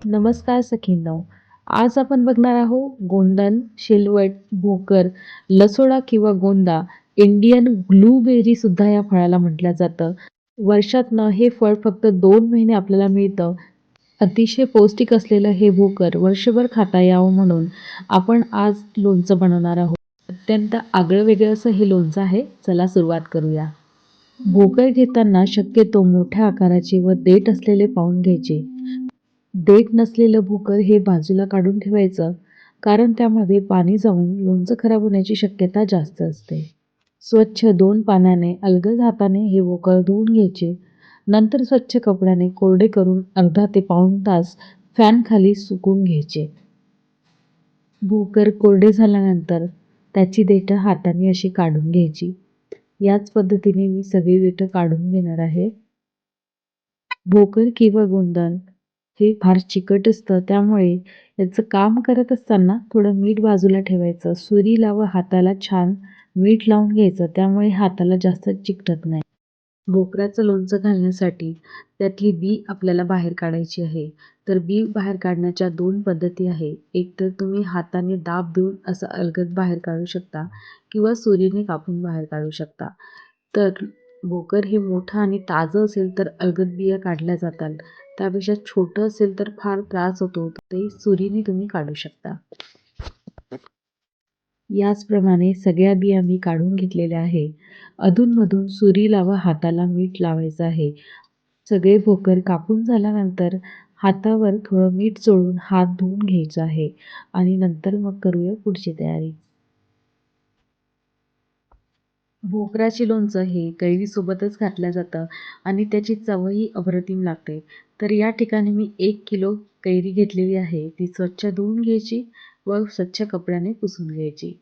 नमस्कार सखींनो. आज आपण बघणार आहोत गोंदन शेलवट भोकर लसोडा किंवा गोंदा इंडियन ब्लूबेरी सुद्धा या फळाला म्हटलं जातं. वर्षातनं हे फळ फक्त दोन महिने आपल्याला मिळतं. अतिशय पौष्टिक असलेलं हे भोकर वर्षभर खाता यावं म्हणून आपण आज लोणचं बनवणार आहोत. अत्यंत आगळं वेगळं असं हे लोणचं आहे. चला सुरुवात करूया. भोकर घेताना शक्यतो मोठ्या आकाराचे व देठ असलेले पाहून घ्यायचे. देठ नसलेलं भोकर हे बाजूला काढून ठेवायचं कारण त्यामध्ये पाणी जाऊन लोणचं खराब होण्याची शक्यता जास्त असते. स्वच्छ दोन पाण्याने अलगद हाताने हे भोकर धुवून घ्यायचे. नंतर स्वच्छ कपड्याने कोरडे करून अर्धा ते पाऊण तास फॅनखाली सुकून घ्यायचे. भोकर कोरडे झाल्यानंतर त्याची देठं हाताने अशी काढून घ्यायची. याच पद्धतीने मी सगळी देठं काढून घेणार आहे. भोकर किंवा गुंदन हे फार चिकट असतं. त्यामुळे याचं काम करत असताना थोडं मीठ बाजूला ठेवायचं. सुरीला व हाताला छान मीठ लावून घ्यायचं. त्यामुळे हाताला जास्त चिकटत नाही. भोपऱ्याचं लोणचं घालण्यासाठी त्यातली बी आपल्याला बाहेर काढायची आहे. तर बी बाहेर काढण्याच्या दोन पद्धती आहे. एक तर तुम्ही हाताने दाब देऊन असं अलगद बाहेर काढू शकता किंवा सुरीने कापून बाहेर काढू शकता. तर भोकर हे मोठं आणि ताजं असेल तर अलगद बिया काढल्या जातात. त्यापेक्षा छोटं असेल तर फार त्रास होतो ते सुरीने तुम्ही काढू शकता. याचप्रमाणे सगळ्या बिया मी काढून घेतलेल्या आहे. अधूनमधून सुरीला व हाताला मीठ लावायचं आहे. सगळे भोकर कापून झाल्यानंतर हातावर थोडं मीठ चोळून हात धुवून घ्यायचा आहे. आणि नंतर मग करूया पुढची तयारी. भोकराची लोणचं हे कैरीसोबतच घातलं जातं आणि त्याची चवही अप्रतिम लागते. तर या ठिकाणी मी एक किलो कैरी घेतलेली आहे. ती स्वच्छ धुवून घ्यायची व स्वच्छ कपड्याने पुसून घ्यायची.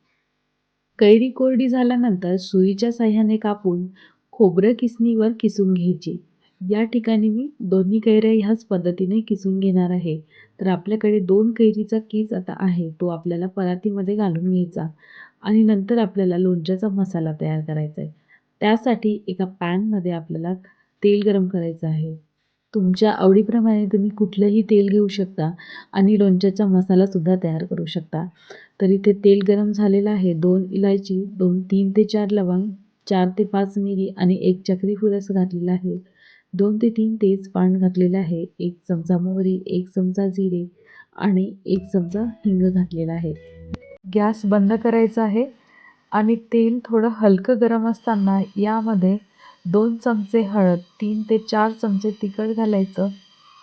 कैरी कोरडी झाल्यानंतर सुईच्या साह्याने कापून खोबरं किसणीवर किसून घ्यायची. या ठिकाणी मी दोन्ही कैऱ्या ह्याच पद्धतीने किसून घेणार आहे. तर आपल्याकडे दोन कैरीचा कीस आता आहे. तो आपल्याला परातीमध्ये घालून घ्यायचा. आणि नंतर आपल्याला लोणच्याचा मसाला तयार करायचा आहे. त्यासाठी एका पॅनमध्ये आपल्याला तेल गरम करायचं आहे. तुमच्या आवडीप्रमाणे तुम्ही कुठलंही तेल घेऊ शकता आणि लोणच्याचा मसालासुद्धा तयार करू शकता. तर इथे तेल गरम झालेलं आहे. दोन इलायची दोन तीन ते चार लवंग चार ते पाच मिरी आणि एक चक्री फुरस घातलेला घातलेलं आहे. दोन ते तीन तेजपान घातलेलं आहे. एक चमचा मोहरी एक चमचा जिरे आणि एक चमचा हिंग घातलेला आहे. गॅस बंद करायचा आहे आणि तेल थोडं हलकं गरम असताना यामध्ये दोन चमचे हळद तीन ते चार चमचे तिखट घालायचं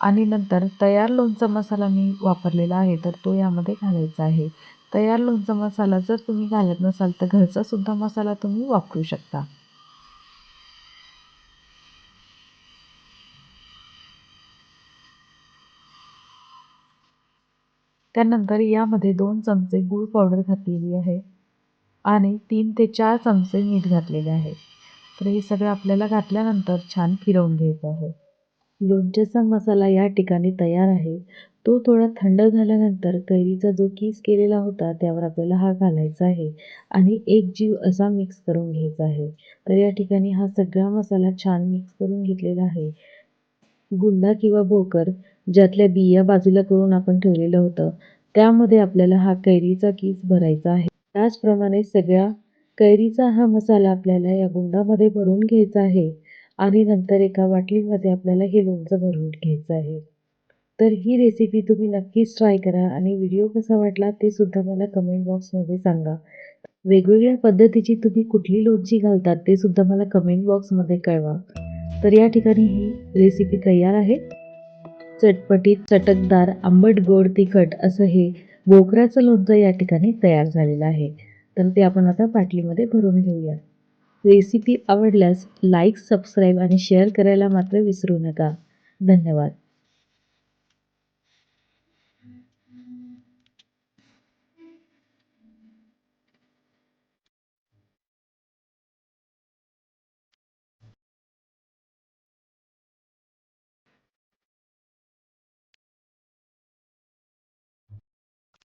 आणि नंतर तयार लोणचा मसाला मी वापरलेला आहे तर तो यामध्ये घालायचा आहे. तयार लोणचा मसाला जर तुम्ही घालत नसाल तर घरचासुद्धा मसाला तुम्ही वापरू शकता. त्यानंतर यामध्ये दोन चमचे गूळ पावडर घातलेली आहे आणि तीन ते चार चमचे मीठ घातलेले आहे. तर हे सगळं आपल्याला घातल्यानंतर छान फिरवून घ्यायचं आहे. लोणच्याचा मसाला या ठिकाणी तयार आहे. तो थोडा थंड झाल्यानंतर कैरीचा जो कीस केलेला होता त्यावर आपल्याला हा घालायचा आहे आणि एक जीव असा मिक्स करून घ्यायचा आहे. तर या ठिकाणी हा सगळा मसाला छान मिक्स करून घेतलेला आहे. गुंडा किंवा भोकर ज्यातल्या बिया बाजूला करून आपण ठेवलेलं होतं त्यामध्ये आपल्याला हा कैरीचा कीस भरायचा आहे. त्याचप्रमाणे सगळ्या कैरीचा हा मसाला आपल्याला या गुंडामध्ये भरून घ्यायचा आहे आणि नंतर एका बाटलीमध्ये आपल्याला हे लोणचं भरून घ्यायचं आहे. तर ही रेसिपी तुम्ही नक्कीच ट्राय करा आणि व्हिडिओ कसा वाटला ते सुद्धा मला कमेंट बॉक्समध्ये सांगा. वेगवेगळ्या पद्धतीची तुम्ही कुठली लोणची घालतात ते सुद्धा मला कमेंट बॉक्समध्ये कळवा. तर या ठिकाणी ही रेसिपी तयार आहे. चटपटीत चटकदार आंबट गोड तिखट असं हे बोकऱ्याचं लोणचं या ठिकाणी तयार झालेलं आहे. तर ते आपण आता पाटलीमध्ये भरून घेऊया. रेसिपी आवडल्यास लाईक सबस्क्राईब आणि शेअर करायला मात्र विसरू नका. धन्यवाद.